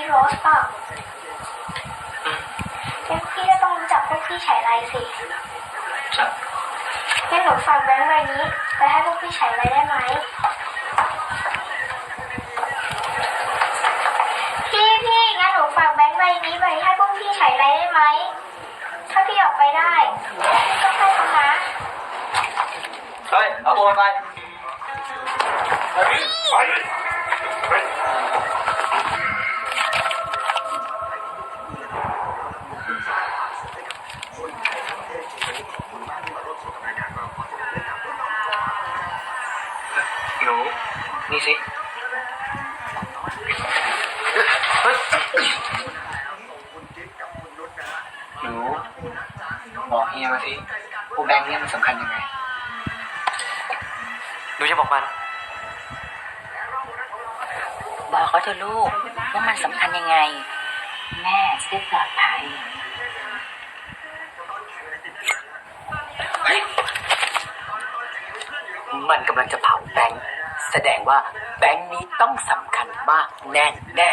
พี่โรสเปล่างั้นพี่ก็ต้องรู้จักพวกพี่ฉายไรสิครับงั้นหนูฝากแบงค์ใบนี้ไปให้พวกพี่ฉายไรได้ไหม พี่พี่งั้นหนูฝากแบงค์ใบนี้ไปให้พวกพี่ฉายไรได้ไหม ถ้าพี่ออกไปได้ก็ให้เขานะเฮ้ย เอาตัวมันไป หนูนี่สิเฮ้ยหนูบอกเฮียมาสิพวกแบงค์เนี่ยมันสำคัญยังไง หนูจะบอกมัน บอกเขาเถอะลูกว่ามันสำคัญยังไง แม่จะได้ปลอดภัยมันกำลังจะเผาแบงค์ แสดงว่าแบงค์นี้ต้องสำคัญมากแน่แน่